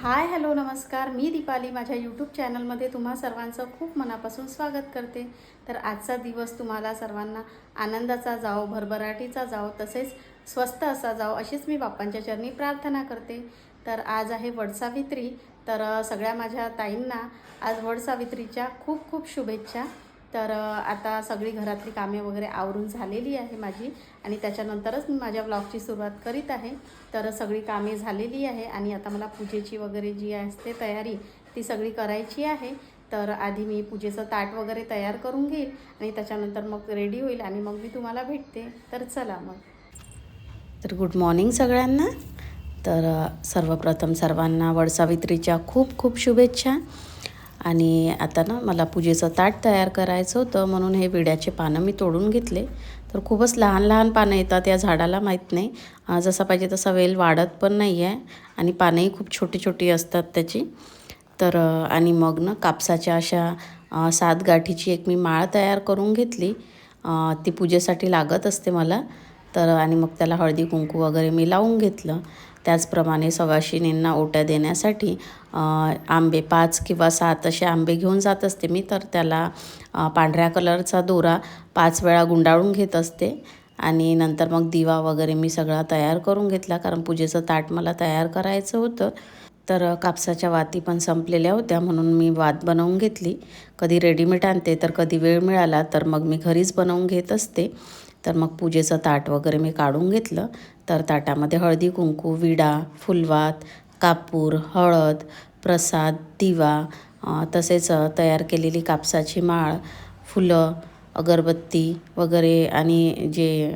Hi hello नमस्कार. मी दीपाली. माझ्या YouTube चॅनलमध्ये तुम्हा सर्वांचं खूप मनापासून स्वागत करते. तर आजचा दिवस तुम्हाला सर्वांना आनंदाचा जाओ भरभराटीचा जाओ तसेच स्वस्त असा जाओ अशीच मी बाप्पांच्या चरणी प्रार्थना करते. तर आज आहे वडसावित्री तर सगळ्या माझ्या ताईंना आज वडसावित्रीच्या खूप खूप शुभेच्छा. तर आता सगळी घरातली कामे वगैरे आवरून झालेली आहे माझी आणि त्याच्यानंतरच मी माझ्या ब्लॉगची सुरुवात करीत आहे. तर सगळी कामे झालेली आहे आणि आता मला पूजेची वगैरे जी असते तयारी ती सगळी करायची आहे. तर आधी मी पूजेचं ताट वगैरे तयार करून घेईल आणि त्याच्यानंतर मग रेडी होईल आणि मग मी तुम्हाला भेटते. तर चला मग. तर गुड मॉर्निंग सगळ्यांना. तर सर्वप्रथम सर्वांना वडसावित्रीच्या खूप खूप शुभेच्छा. आणि आता ना मला पूजेचं ताट तयार करायचं होतं म्हणून हे विड्याचे पानं मी तोडून घेतले. तर खूपच लहान लहान पानं येतात या झाडाला माहीत नाही. जसा पाहिजे तसा वेल वाढत पण नाही आहे आणि पानंही खूप छोटी छोटी असतात त्याची. तर आणि मग ना कापसाच्या अशा सात गाठीची एक मी माळ तयार करून घेतली. ती पूजेसाठी लागत असते मला. तर आणि मग त्याला हळदी कुंकू वगैरे मी लावून घेतलं. त्याचप्रमाणे सवाशिनींना ओट्या देण्यासाठी आंबे पाच किंवा सात असे आंबे घेऊन जात असते मी. तर त्याला पांढऱ्या कलरचा दोरा पाच वेळा गुंडाळून घेत असते. आणि नंतर मग दिवा वगैरे मी सगळा तयार करून घेतला कारण पूजेचं ताट मला तयार करायचं होतं. तर कापसाच्या वाती पण संपलेल्या होत्या म्हणून मी वात बनवून घेतली. कधी रेडीमेड आणते तर कधी वेळ मिळाला तर मग मी घरीच बनवून घेत असते. तर मग पूजेचं ताट वगैरे मी काढून घेतलं. तर ताटामध्ये हळदी कुंकू विडा फुलवात कापूर हळद प्रसाद दिवा तसेच तयार केलेली कापसाची माळ फुलं अगरबत्ती वगैरे आणि जे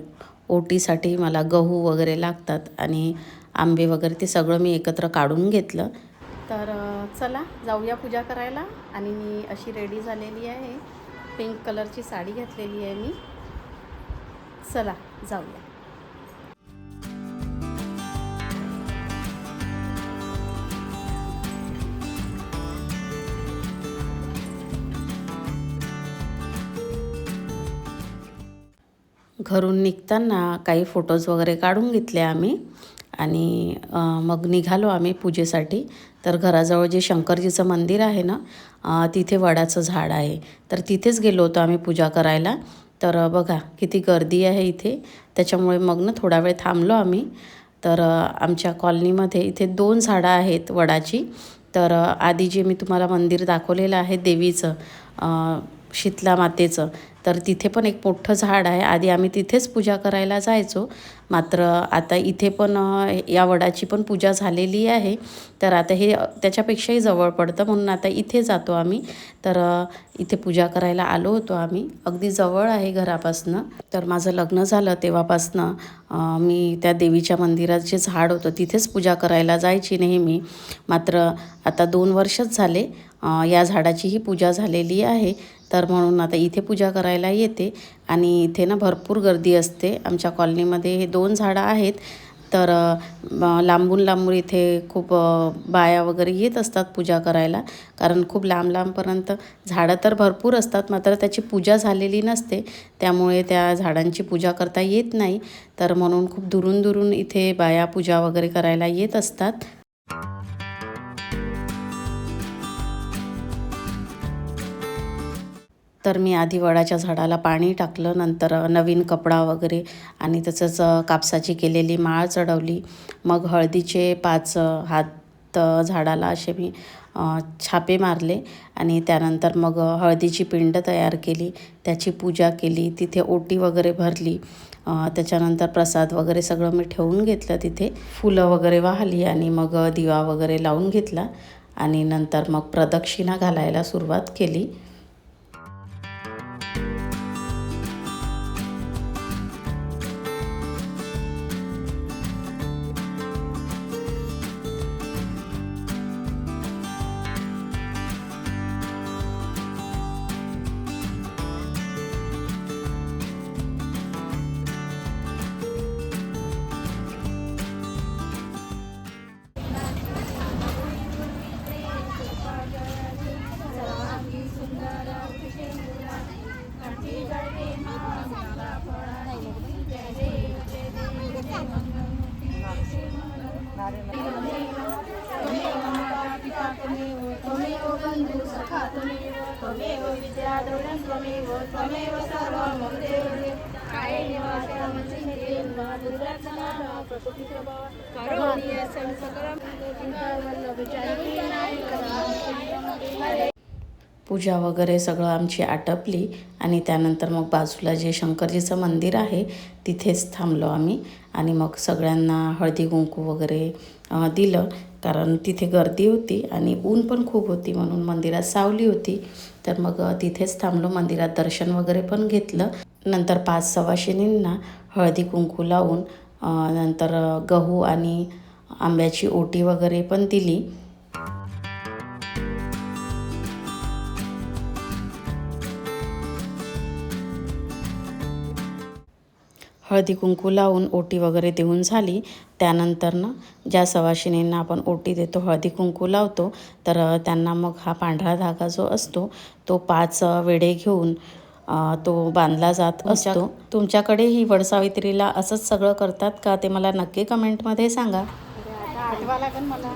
ओटीसाठी मला गहू वगैरे लागतात आणि आंबे वगैरे ते सगळं मी एकत्र काढून घेतलं. तर चला जाऊया पूजा करायला आणि मी अशी रेडी झालेली आहे. पिंक कलरची साडी घातलेली आहे मी. चला जाऊया. घरून निघताना काही फोटोज वगैरे काढून घेतले आम्ही आणि मग निघालो आम्ही पूजेसाठी. तर घराजवळ जे शंकरजीचं मंदिर आहे ना तिथे वडाचं झाड आहे. तर तिथेच गेलो होतो आम्ही पूजा करायला. तर बघा किती गर्दी आहे इथे. त्याच्यामुळे मग ना थोडा वेळ थांबलो आम्ही. तर आमच्या कॉलनीमध्ये इथे दोन झाडं आहेत वडाची. तर आधी जे मी तुम्हाला मंदिर दाखवलेलं आहे देवीचं शीतला मातेचं. तर तिथे पण एक मोठं झाड आहे. आधी आम्ही तिथेच पूजा करायला जायचो. मात्र आता इथे पण या वडाची पण पूजा झालेली आहे. तर आता हे त्याच्यापेक्षाही जवळ पडतं. म्हणून आता इथे जातो आम्ही. तर इथे पूजा करायला आलो होतो आम्ही. अगदी जवळ आहे घरापासनं. तर माझं लग्न झालं तेव्हापासनं. मी त्या देवीच्या मंदिरात जे झाड होतं तिथेच पूजा करायला जायची नेहमी. मात्र आता दोन वर्षच झाले. या झाडाचीही पूजा झालेली आहे. तर म्हणून आता इथे पूजा करायला येते. आणि इथे ना भरपूर गर्दी असते. आमच्या कॉलनीमध्ये हे दोन झाडं आहेत. तर लांबून लांबून इथे खूप बाया वगैरे येत असतात पूजा करायला. कारण खूप लांब लांबपर्यंत झाडं तर भरपूर असतात. मात्र त्याची पूजा झालेली नसते. त्यामुळे त्या झाडांची पूजा करता येत नाही. तर म्हणून खूप दुरून दुरून इथे बाया पूजा वगैरे करायला येत असतात. तर मी आधी वडाच्या झाडाला पाणी टाकलं नंतर नवीन कपडा वगैरे आणि तसंच कापसाची केलेली माळ चढवली. मग हळदीचे पाच हात झाडाला असे मी छापे मारले आणि त्यानंतर मग हळदीची पिंड तयार केली. त्याची पूजा केली तिथे ओटी वगैरे भरली. त्याच्यानंतर प्रसाद वगैरे सगळं मी ठेवून घेतलं तिथे. फुलं वगैरे वाहली आणि मग दिवा वगैरे लावून घेतला आणि नंतर मग प्रदक्षिणा घालायला सुरुवात केली. त्वमेव बन्धु सखा त्वमेव त्वमेव विद्याद्रविणं त्वमेव त्वमेव सर्वं मम देवदेव काये निवासं मञ्चिन्देव मा दुर्लक्षणा मा प्रकृतिप्रभा करोमि यस्सं सकलं। वल्लभचारिणी नायकदा हरे पूजा वगैरे सगळं आमची आटपली आणि त्यानंतर मग बाजूला जे शंकरजीचं मंदिर आहे तिथेच थांबलो आम्ही आणि मग सगळ्यांना हळदी कुंकू वगैरे दिलं. कारण तिथे गर्दी होती आणि ऊन पण खूप होती म्हणून मंदिरात सावली होती. तर मग तिथेच थांबलो मंदिरात दर्शन वगैरे पण घेतलं. नंतर पाच सवाशिनींना हळदी कुंकू लावून नंतर गहू आणि आंब्याची ओटी वगैरे पण दिली. हळदी कुंकू लावून ओटी वगैरे देऊन झाली. त्यानंतर ना ज्या सवाशिनींना आपण ओटी देतो हळदी कुंकू लावतो तर त्यांना मग हा पांढरा धागा जो असतो तो पाच वेढे घेऊन तो बांधला जात असतो. तुमच्याकडे ही वडसावित्रीला असंच सगळं करतात का? ते मला नक्की कमेंटमध्ये सांगा. आता आठवा लागेल मला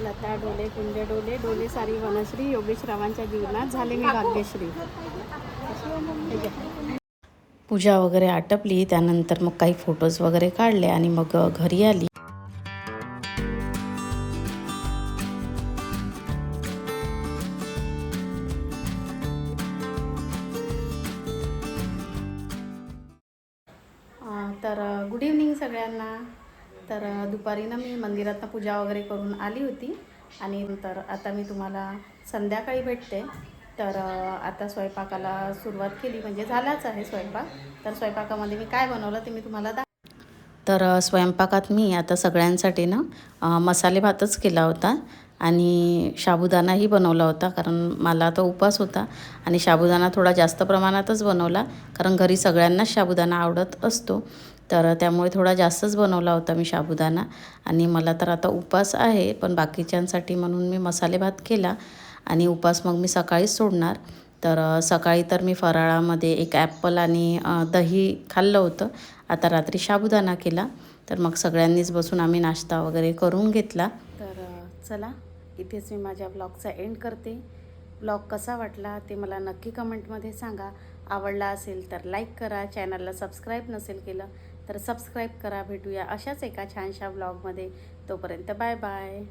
लता डोले कुंज डोले डोले सारी वनश्री योगेश रावांच्या जीवनात झाले मी भाग्यश्री. पूजा वगैरे आटपली त्यानंतर मग काही फोटोज वगैरे काढले आणि मग घरी आली. तर गुड इव्हनिंग सगळ्यांना. तर दुपारी ना मी मंदिरातनं पूजा वगैरे करून आली होती. आणि नंतर आता मी तुम्हाला संध्याकाळी भेटते. तर आता स्वयंपाकाला सुरुवात केली म्हणजे झालाच आहे स्वयंपाक. तर स्वयंपाकामध्ये मी काय बनवलं ते मी तुम्हाला दा तर स्वयंपाकात मी आता सगळ्यांसाठी ना मसाले भातच केला होता आणि साबुदाणाही बनवला होता कारण मला तो उपास होता आणि साबुदाणा थोडा जास्त प्रमाणातच बनवला कारण घरी सगळ्यांनाच साबुदाणा आवडत असतो. तर त्यामुळे थोडा जास्तच बनवला होता मी साबुदाणा आणि मला तर आता उपास आहे पण बाकीच्यांसाठी म्हणून मी मसाले भात केला आणि उपास मग मी सकाळीच सोडणार. तर सकाळी तर मी फराळामध्ये एक ॲपल आणि दही खाल्लं होतं. आता रात्री साबुदाणा केला. तर मग सगळ्यांनीच बसून आम्ही नाश्ता वगैरे करून घेतला. तर चला इथेच मी माझ्या ब्लॉगचा एंड करते. ब्लॉग कसा वाटला ते मला नक्की कमेंटमध्ये सांगा. आवडला असेल तर लाईक करा. चॅनलला सबस्क्राईब नसेल केलं तर सबस्क्राईब करा. भेटूया अशाच एका छानशा ब्लॉगमध्ये. तोपर्यंत बाय बाय.